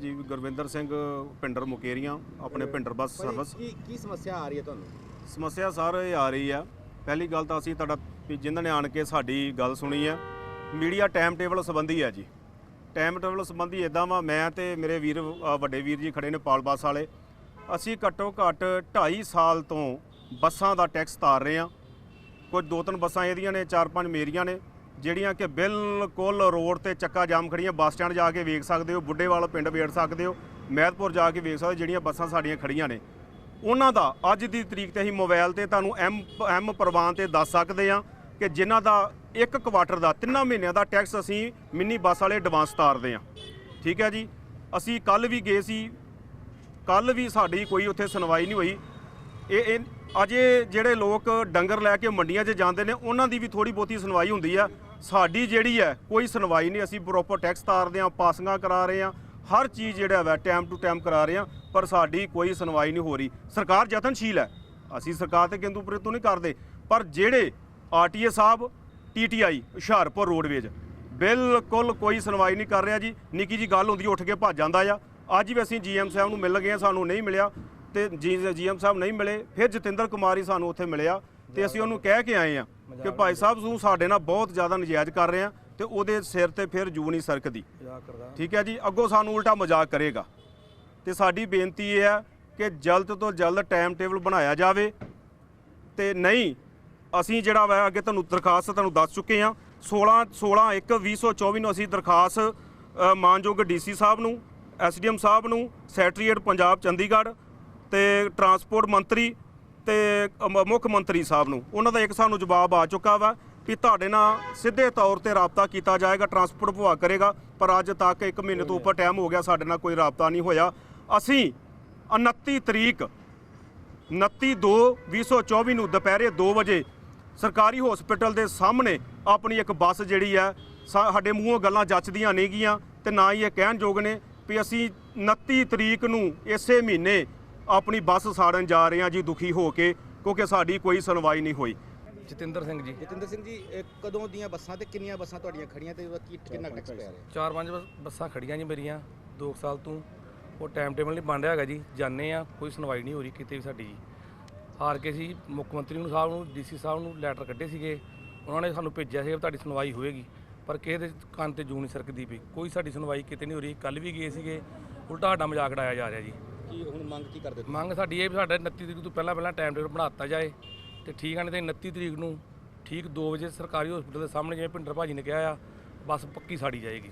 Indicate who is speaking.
Speaker 1: ਜੀ ਗੁਰਵਿੰਦਰ ਸਿੰਘ ਪਿੰਡਰ ਮੁਕੇਰੀਆਂ ਆਪਣੇ Pinder bus service
Speaker 2: ਕੀ ਕੀ ਸਮੱਸਿਆ ਆ ਰਹੀ ਹੈ ਤੁਹਾਨੂੰ?
Speaker 1: ਸਮੱਸਿਆ ਸਰ ਇਹ ਆ ਰਹੀ ਆ। ਪਹਿਲੀ ਗੱਲ ਤਾਂ ਅਸੀਂ ਤੁਹਾਡਾ ਵੀ ਜਿਨ੍ਹਾਂ ਨੇ ਆਣ ਕੇ ਸਾਡੀ ਗੱਲ ਸੁਣੀ ਆ ਮੀਡੀਆ ਟਾਈਮ ਟੇਬਲ ਸੰਬੰਧੀ ਆ ਜੀ। ਟਾਈਮ ਟੇਬਲ ਸੰਬੰਧੀ ਇਦਾਂ ਵਾ ਮੈਂ ਤੇ ਮੇਰੇ ਵੀਰ ਵੱਡੇ ਵੀਰ ਜੀ ਖੜੇ ਨੇ ਪਾਲ ਬੱਸ ਵਾਲੇ। ਅਸੀਂ ਘੱਟੋ ਘੱਟ 2.5 ਸਾਲ ਤੋਂ ਬੱਸਾਂ ਦਾ ਟੈਕਸ ਤਾਰ ਰਹੇ ਆ। ਕੁਝ ਦੋ ਤਿੰਨ ਬੱਸਾਂ ਇਹਦੀਆਂ ਨੇ ਚਾਰ ਪੰਜ ਮੇਰੀਆਂ ਨੇ। ਜਿਹੜੀਆਂ ਕਿ ਬਿਲਕੁਲ ਰੋਡ ਤੇ ਚੱਕਾ ਜਾਮ ਖੜੀਆਂ, ਬੱਸ ਸਟੈਂਡ ਜਾ ਕੇ ਵੇਖ ਸਕਦੇ ਹੋ ਬੁੱਢੇਵਾਲ ਪਿੰਡ ਵੇਖ ਸਕਦੇ ਹੋ, ਮਹਿਤਪੁਰ ਜਾ ਕੇ ਵੇਖ ਸਕਦੇ ਜਿਹੜੀਆਂ ਬੱਸਾਂ ਸਾਡੀਆਂ ਖੜੀਆਂ ਨੇ। ਉਹਨਾਂ ਦਾ ਅੱਜ ਦੀ ਤਰੀਕ ਤੇ ਅਸੀਂ ਮੋਬਾਈਲ ਤੇ ਤੁਹਾਨੂੰ ਐਮ ਐਮ ਪ੍ਰਵਾਨ ਤੇ ਦੱਸ ਸਕਦੇ ਆ ਕਿ ਜਿਨ੍ਹਾਂ ਦਾ ਇੱਕ ਕੁਆਟਰ ਦਾ, ਤਿੰਨਾਂ ਮਹੀਨਿਆਂ ਦਾ ਟੈਕਸ ਅਸੀਂ ਮਿੰਨੀ ਬੱਸ ਵਾਲੇ ਐਡਵਾਂਸ ਤਾਰਦੇ ਆ ਠੀਕ ਹੈ ਜੀ? ਅਸੀਂ ਕੱਲ ਵੀ ਗਏ ਸੀ ਕੱਲ ਵੀ ਸਾਡੀ ਕੋਈ ਉੱਥੇ ਸੁਣਵਾਈ ਨਹੀਂ ਹੋਈ। ਇਹ ਇਹ ਅਜੇ ਜਿਹੜੇ ਲੋਕ ਡੰਗਰ ਲੈ ਕੇ ਮੰਡੀਆਂ 'ਚ ਜਾਂਦੇ ਨੇ, ਉਹਨਾਂ ਦੀ ਵੀ ਥੋੜੀ ਬਹੁਤੀ ਸੁਣਵਾਈ ਹੁੰਦੀ ਆ। ਸਾਡੀ ਜਿਹੜੀ ਹੈ ਕੋਈ ਸੁਣਵਾਈ ਨਹੀਂ ਅਸੀਂ ਪ੍ਰੋਪਰ ਟੈਕਸ ਤਾਰਦੇ ਆ ਪਾਸਿੰਗਾਂ ਕਰਾ ਰਹੇ ਆ ਹਰ ਚੀਜ਼ ਜਿਹੜਾ ਵਾ ਟਾਈਮ ਟੂ ਟਾਈਮ ਕਰਾ ਰਹੇ ਆ ਪਰ ਸਾਡੀ ਕੋਈ ਸੁਣਵਾਈ ਨਹੀਂ ਹੋ ਰਹੀ। ਸਰਕਾਰ ਯਤਨਸ਼ੀਲ ਹੈ। ਅਸੀਂ ਸਰਕਾਰ ਤੇ ਕਿੰਤੂ ਤੋਂ ਨਹੀਂ ਕਰਦੇ ਪਰ ਜਿਹੜੇ ਆਰਟੀਏ ਸਾਹਿਬ ਟੀਟੀਆਈ ਹੁਸ਼ਿਆਰਪੁਰ ਰੋਡਵੇਜ ਬਿਲਕੁਲ ਕੋਈ ਸੁਣਵਾਈ ਨਹੀਂ ਕਰ ਰਿਹਾ ਜੀ। ਨਿੱਕੀ ਜੀ ਗੱਲ ਹੁੰਦੀ ਉੱਠ ਕੇ ਭੱਜ ਜਾਂਦਾ ਆ। ਅੱਜ ਵੀ ਅਸੀਂ ਜੀਐਮ ਸਾਹਿਬ ਨੂੰ ਮਿਲ ਗਏ ਹਾਂ, ਸਾਨੂੰ ਨਹੀਂ ਮਿਲਿਆ ਤੇ ਜੀ ਜੀਐਮ ਸਾਹਿਬ ਨਹੀਂ ਮਿਲੇ ਫਿਰ ਜਤਿੰਦਰ ਕੁਮਾਰੀ ਸਾਨੂੰ ਉੱਥੇ ਮਿਲਿਆ ਤੇ ਅਸੀਂ ਉਹਨੂੰ ਕਹਿ ਕੇ ਆਏ ਆ ਕਿ ਭਾਈ ਸਾਹਿਬ ਤੂੰ ਸਾਡੇ ਨਾਲ ਬਹੁਤ ਜ਼ਿਆਦਾ ਨਜਾਇਜ਼ ਕਰ ਰਹੇ ਆ ਤੇ ਉਹਦੇ ਸਿਰ ਤੇ ਫਿਰ ਜੂ ਨਹੀਂ ਸਰਕਦੀ। ਠੀਕ ਹੈ ਜੀ? ਅੱਗੋਂ ਸਾਨੂੰ ਉਲਟਾ ਮਜ਼ਾਕ ਕਰੇਗਾ। ਤੇ ਸਾਡੀ ਬੇਨਤੀ ਇਹ ਹੈ ਕਿ ਜਲਦ ਤੋਂ ਜਲਦ ਟਾਈਮ ਟੇਬਲ ਬਣਾਇਆ ਜਾਵੇ। ਤੇ ਨਹੀਂ ਅਸੀਂ ਜਿਹੜਾ ਵਾ ਅੱਗੇ ਤੁਹਾਨੂੰ ਦਰਖਾਸਤ ਤੁਹਾਨੂੰ ਦੱਸ ਚੁੱਕੇ ਹਾਂ 16 16 1 2024 ਨੂੰ ਅਸੀਂ ਦਰਖਾਸਤ ਮਾਨਯੋਗ ਡੀਸੀ ਸਾਹਿਬ ਨੂੰ ਐਸਡੀਐਮ ਸਾਹਿਬ ਨੂੰ ਸੈਕਟਰੀਏਟ ਪੰਜਾਬ ਚੰਡੀਗੜ੍ਹ ਤੇ ਟਰਾਂਸਪੋਰਟ ਮੰਤਰੀ ਤੇ ਅ, ਮੁੱਖ ਮੰਤਰੀ ਸਾਹਿਬ ਨੂੰ। ਉਹਨਾਂ ਦਾ ਇੱਕ ਸਾਨੂੰ ਜਵਾਬ ਆ ਚੁੱਕਾ ਵਾ ਵੀ ਤੁਹਾਡੇ ਨਾਲ ਸਿੱਧੇ ਤੌਰ ਤੇ ਰਾਬਤਾ ਕੀਤਾ ਜਾਏਗਾ ਟਰਾਂਸਪੋਰਟ ਵਿਭਾਗ ਕਰੇਗਾ ਪਰ ਅੱਜ ਤੱਕ 1 ਮਹੀਨੇ ਤੋਂ ਉੱਪਰ ਟਾਈਮ ਹੋ ਗਿਆ ਸਾਡੇ ਨਾਲ ਕੋਈ ਰਾਬਤਾ ਨਹੀਂ ਹੋਇਆ। ਅਸੀਂ 29 ਤਰੀਕ 29/2/2024 ਨੂੰ ਦੁਪਹਿਰੇ 2 ਵਜੇ ਸਰਕਾਰੀ ਹਸਪੀਟਲ ਦੇ ਸਾਹਮਣੇ ਆਪਣੀ ਇੱਕ ਬੱਸ ਜਿਹੜੀ ਹੈ ਸਾ- ਸਾਡੇ ਮੂੰਹੋਂ ਗੱਲਾਂ ਜੱਚਦੀਆਂ ਨਹੀਂ ਗੀਆਂ ਤੇ ਨਾ ਹੀ ਇਹ ਕਹਿਣ ਯੋਗ ਨੇ ਵੀ ਅਸੀਂ 29 ਤਰੀਕ ਨੂੰ ਇਸੇ ਮਹੀਨੇ ਆਪਣੀ ਬੱਸ ਸਾੜਨ ਜਾ ਰਹੇ ਹਾਂ ਜੀ ਦੁਖੀ ਹੋ ਕੇ ਕਿਉਂਕਿ ਸਾਡੀ ਕੋਈ ਸੁਣਵਾਈ ਨਹੀਂ ਹੋਈ।
Speaker 3: ਜਤਿੰਦਰ ਸਿੰਘ ਜੀ।
Speaker 2: ਜਤਿੰਦਰ ਸਿੰਘ ਜੀ ਇਹ ਕਦੋਂ ਦੀਆਂ ਬੱਸਾਂ ਤੇ ਕਿੰਨੀਆਂ ਬੱਸਾਂ ਤੁਹਾਡੀਆਂ ਖੜੀਆਂ ਤੇ ਉਹਦਾ ਕੀ ਕਿੰਨਾ ਟੈਕਸ ਪੈ ਰਿਹਾ?
Speaker 3: ਚਾਰ ਪੰਜ ਬੱਸ- ਬੱਸਾਂ ਖੜੀਆਂ ਜੀ ਮੇਰੀਆਂ 2 ਸਾਲ ਤੋਂ। ਉਹ ਟਾਈਮ ਟੇਬਲ ਨਹੀਂ ਬਣ ਰਿਹਾ ਹੈਗਾ ਜੀ ਜਾਣੇ ਆ ਕੋਈ ਸੁਣਵਾਈ ਨਹੀਂ ਹੋ ਰਹੀ ਕਿਤੇ ਵੀ ਸਾਡੀ ਜੀ। ਹਾਰ ਕੇ ਸੀ ਮੁੱਖ ਮੰਤਰੀ ਨੂੰ ਸਾਹਿਬ ਨੂੰ ਡੀਸੀ ਸਾਹਿਬ ਨੂੰ ਲੈਟਰ ਕੱਢੇ ਸੀਗੇ। ਉਹਨਾਂ ਨੇ ਸਾਨੂੰ ਭੇਜਿਆ ਸੀ ਵੀ ਤੁਹਾਡੀ ਸੁਣਵਾਈ ਹੋਏਗੀ ਪਰ ਕਿਸੇ ਦੇ ਕੰਨ ਤੇ ਜੂ ਨਹੀਂ ਸਰਕਦੀ ਪਈ। ਕੋਈ ਸਾਡੀ ਸੁਣਵਾਈ ਕਿਤੇ ਨਹੀਂ ਹੋ ਰਹੀ। ਕੱਲ ਵੀ ਗਏ ਸੀਗੇ। ਉਲਟਾ ਸਾਡਾ ਮਜ਼ਾਕ ਉਡਾਇਆ ਜਾ ਰਿਹਾ ਜੀ।
Speaker 2: ਕੀ ਹੁਣ ਮੰਗ ਕੀ ਕਰਦੇ ਤੁਸੀਂ?
Speaker 3: ਮੰਗ ਸਾਡੀ ਇਹ ਵੀ ਸਾਡਾ 29 ਤਰੀਕ ਤੋਂ ਪਹਿਲਾਂ ਪਹਿਲਾਂ ਟਾਈਮ ਟੇਬਲ ਬਣਾ ਦਿੱਤਾ ਜਾਏ ਤੇ ਠੀਕ ਆ, ਨਹੀਂ ਤੇ 29 ਤਰੀਕ ਨੂੰ ਠੀਕ 2 ਵਜੇ ਸਰਕਾਰੀ ਹਸਪੀਟਲ ਦੇ ਸਾਹਮਣੇ ਜਿਵੇਂ ਭਿੰਡਰ ਭਾਜੀ ਨੇ ਕਿਹਾ ਆ, ਬੱਸ ਪੱਕੀ ਸਾੜੀ ਜਾਏਗੀ